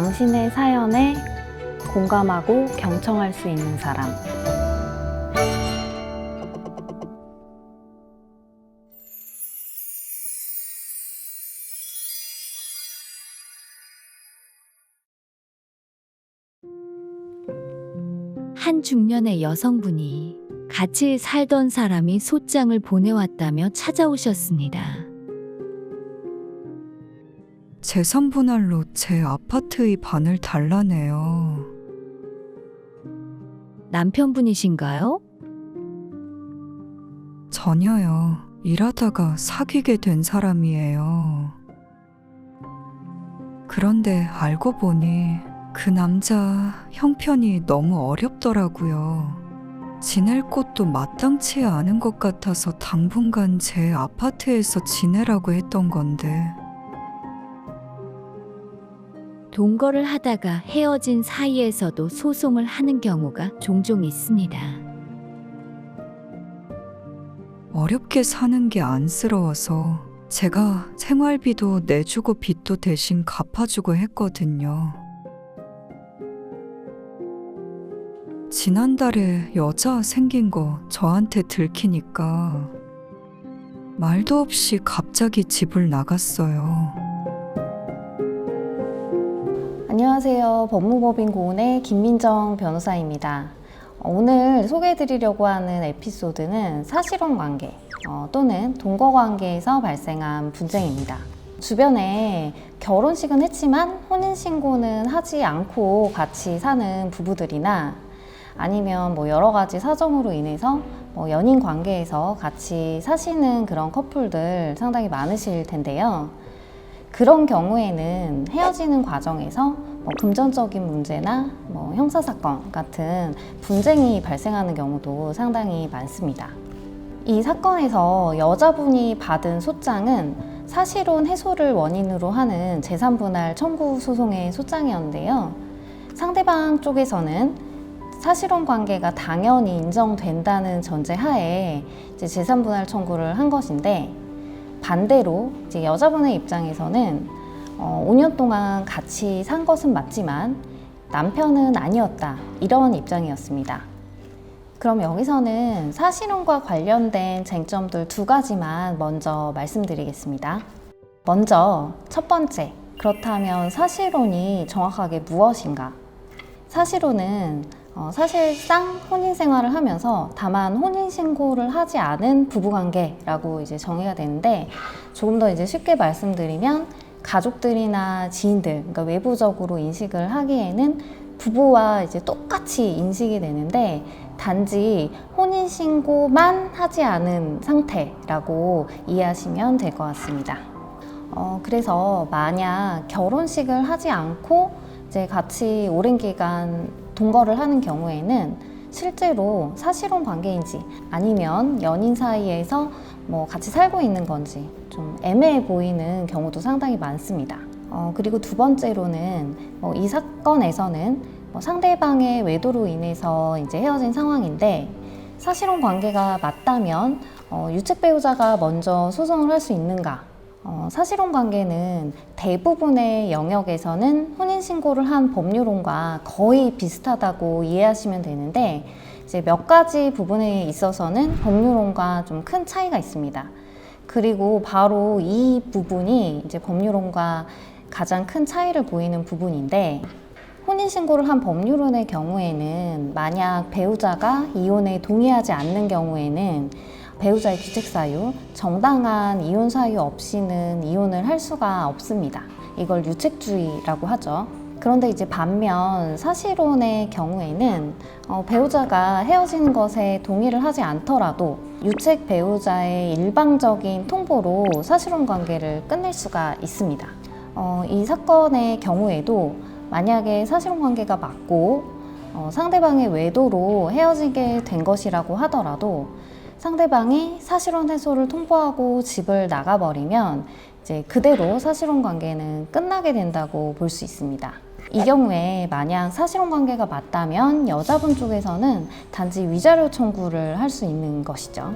당신의 사연에 공감하고 경청할 수 있는 사람. 한 중년의 여성분이 같이 살던 사람이 소장을 보내왔다며 찾아오셨습니다. 재산 분할로 제 아파트의 반을 달라네요. 남편분이신가요? 전혀요. 일하다가 사귀게 된 사람이에요. 그런데 알고 보니 그 남자 형편이 너무 어렵더라고요. 지낼 곳도 마땅치 않은 것 같아서 당분간 제 아파트에서 지내라고 했던 건데 동거를 하다가 헤어진 사이에서도 소송을 하는 경우가 종종 있습니다. 어렵게 사는 게 안쓰러워서 제가 생활비도 내주고 빚도 대신 갚아주고 했거든요. 지난달에 여자 생긴 거 저한테 들키니까 말도 없이 갑자기 집을 나갔어요. 안녕하세요. 법무법인 고은의 김민정 변호사입니다. 어, 오늘 소개해드리려고 하는 에피소드는 사실혼 관계 어, 또는 동거 관계에서 발생한 분쟁입니다. 주변에 결혼식은 했지만 혼인신고는 하지 않고 같이 사는 부부들이나 아니면 뭐 여러 가지 사정으로 인해서 뭐 연인 관계에서 같이 사시는 그런 커플들 상당히 많으실 텐데요. 그런 경우에는 헤어지는 과정에서 뭐 금전적인 문제나 뭐 형사사건 같은 분쟁이 발생하는 경우도 상당히 많습니다. 이 사건에서 여자분이 받은 소장은 사실혼 해소를 원인으로 하는 재산분할 청구 소송의 소장이었는데요. 상대방 쪽에서는 사실혼 관계가 당연히 인정된다는 전제 하에 재산분할 청구를 한 것인데 반대로 이제 여자분의 입장에서는 어, 5년 동안 같이 산 것은 맞지만 남편은 아니었다 이런 입장이었습니다. 그럼 여기서는 사실혼과 관련된 쟁점들 두 가지만 먼저 말씀드리겠습니다. 먼저 첫 번째 그렇다면 사실혼이 정확하게 무엇인가? 사실혼은 어, 사실상 혼인 생활을 하면서 다만 혼인 신고를 하지 않은 부부 관계라고 이제 정의가 되는데 조금 더 이제 쉽게 말씀드리면 가족들이나 지인들, 그러니까 외부적으로 인식을 하기에는 부부와 이제 똑같이 인식이 되는데 단지 혼인 신고만 하지 않은 상태라고 이해하시면 될 것 같습니다. 어, 그래서 만약 결혼식을 하지 않고 이제 같이 오랜 기간 동거를 하는 경우에는 실제로 사실혼 관계인지 아니면 연인 사이에서 뭐 같이 살고 있는 건지 좀 애매해 보이는 경우도 상당히 많습니다. 어, 그리고 두 번째로는 뭐 이 사건에서는 뭐 상대방의 외도로 인해서 이제 헤어진 상황인데 사실혼 관계가 맞다면 어, 유책 배우자가 먼저 소송을 할 수 있는가? 어, 사실혼 관계는 대부분의 영역에서는 혼인신고를 한 법률혼과 거의 비슷하다고 이해하시면 되는데 이제 몇 가지 부분에 있어서는 법률혼과 좀 큰 차이가 있습니다. 그리고 바로 이 부분이 이제 법률혼과 가장 큰 차이를 보이는 부분인데 혼인신고를 한 법률혼의 경우에는 만약 배우자가 이혼에 동의하지 않는 경우에는 배우자의 귀책 사유, 정당한 이혼 사유 없이는 이혼을 할 수가 없습니다. 이걸 유책주의라고 하죠. 그런데 이제 반면 사실혼의 경우에는 어, 배우자가 헤어지는 것에 동의를 하지 않더라도 유책 배우자의 일방적인 통보로 사실혼 관계를 끝낼 수가 있습니다. 어, 이 사건의 경우에도 만약에 사실혼 관계가 맞고 어, 상대방의 외도로 헤어지게 된 것이라고 하더라도 상대방이 사실혼 해소를 통보하고 집을 나가버리면 이제 그대로 사실혼 관계는 끝나게 된다고 볼 수 있습니다. 이 경우에 만약 사실혼 관계가 맞다면 여자분 쪽에서는 단지 위자료 청구를 할 수 있는 것이죠.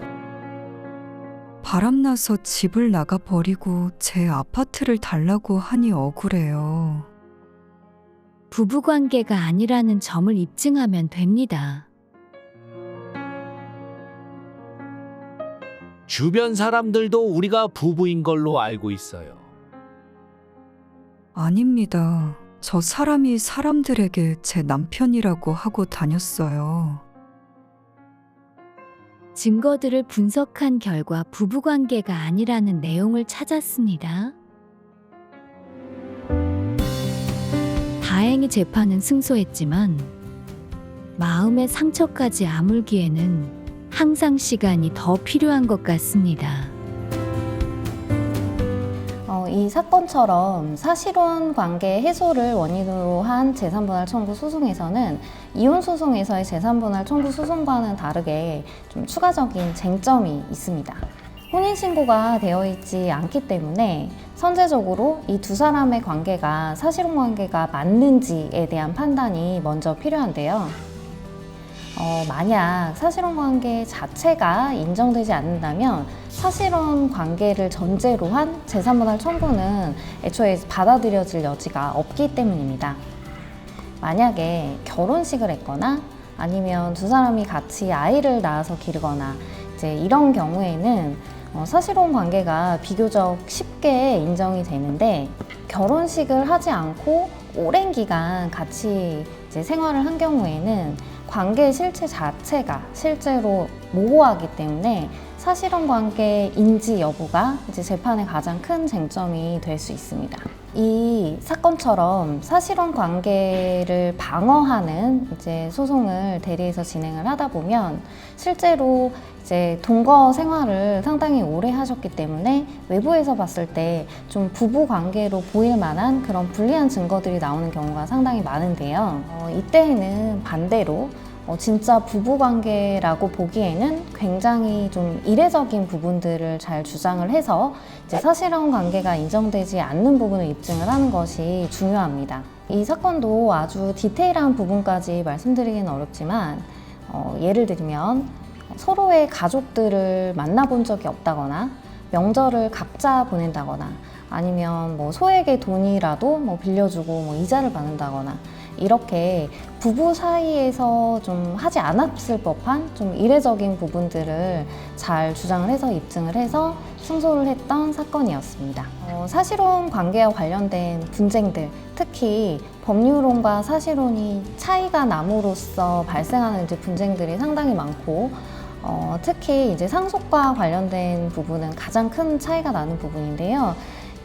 바람나서 집을 나가 버리고 제 아파트를 달라고 하니 억울해요. 부부관계가 아니라는 점을 입증하면 됩니다. 주변 사람들도 우리가 부부인 걸로 알고 있어요. 아닙니다. 저 사람이 사람들에게 제 남편이라고 하고 다녔어요. 증거들을 분석한 결과 부부관계가 아니라는 내용을 찾았습니다. 다행히 재판은 승소했지만 마음의 상처까지 아물기에는 항상 시간이 더 필요한 것 같습니다. 어, 이 사건처럼 사실혼 관계 해소를 원인으로 한 재산분할 청구 소송에서는 이혼 소송에서의 재산분할 청구 소송과는 다르게 좀 추가적인 쟁점이 있습니다. 혼인신고가 되어 있지 않기 때문에 선제적으로 이 두 사람의 관계가 사실혼 관계가 맞는지에 대한 판단이 먼저 필요한데요. 어, 만약 사실혼 관계 자체가 인정되지 않는다면 사실혼 관계를 전제로 한 재산분할 청구는 애초에 받아들여질 여지가 없기 때문입니다. 만약에 결혼식을 했거나 아니면 두 사람이 같이 아이를 낳아서 기르거나 이제 이런 경우에는 어, 사실혼 관계가 비교적 쉽게 인정이 되는데 결혼식을 하지 않고 오랜 기간 같이 생활을 한 경우에는 관계 실체 자체가 실제로 모호하기 때문에 사실혼 관계 인지 여부가 이제 재판의 가장 큰 쟁점이 될 수 있습니다. 이 사건처럼 사실혼 관계를 방어하는 이제 소송을 대리해서 진행을 하다 보면 실제로 이제 동거 생활을 상당히 오래 하셨기 때문에 외부에서 봤을 때 좀 부부 관계로 보일 만한 그런 불리한 증거들이 나오는 경우가 상당히 많은데요. 어, 이때에는 반대로 어, 진짜 부부 관계라고 보기에는 굉장히 좀 이례적인 부분들을 잘 주장을 해서 이제 사실혼 관계가 인정되지 않는 부분을 입증을 하는 것이 중요합니다. 이 사건도 아주 디테일한 부분까지 말씀드리기는 어렵지만 어, 예를 들면 서로의 가족들을 만나본 적이 없다거나 명절을 각자 보낸다거나 아니면 뭐 소에게 돈이라도 뭐 빌려주고 뭐 이자를 받는다거나 이렇게 부부 사이에서 좀 하지 않았을 법한 좀 이례적인 부분들을 잘 주장을 해서 입증을 해서 승소를 했던 사건이었습니다. 어, 사실혼 관계와 관련된 분쟁들, 특히 법률혼과 사실혼이 차이가 남으로써 발생하는 이제 분쟁들이 상당히 많고 어, 특히 이제 상속과 관련된 부분은 가장 큰 차이가 나는 부분인데요.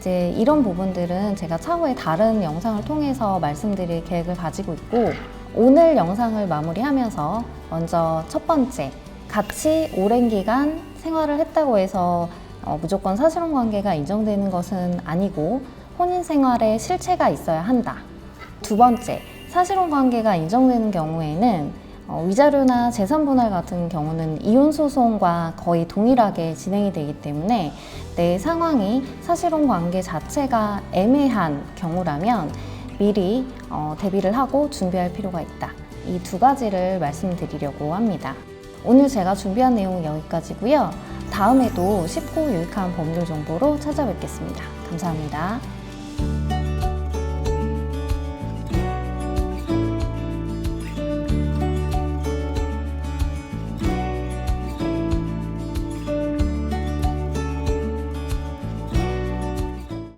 이제 이런 부분들은 제가 차후에 다른 영상을 통해서 말씀드릴 계획을 가지고 있고 오늘 영상을 마무리하면서 먼저 첫 번째 같이 오랜 기간 생활을 했다고 해서 어, 무조건 사실혼 관계가 인정되는 것은 아니고 혼인 생활에 실체가 있어야 한다. 두 번째 사실혼 관계가 인정되는 경우에는 어, 위자료나 재산 분할 같은 경우는 이혼 소송과 거의 동일하게 진행이 되기 때문에 내 상황이 사실혼 관계 자체가 애매한 경우라면 미리 어, 대비를 하고 준비할 필요가 있다. 이 두 가지를 말씀드리려고 합니다. 오늘 제가 준비한 내용은 여기까지고요. 다음에도 쉽고 유익한 법률 정보로 찾아뵙겠습니다. 감사합니다.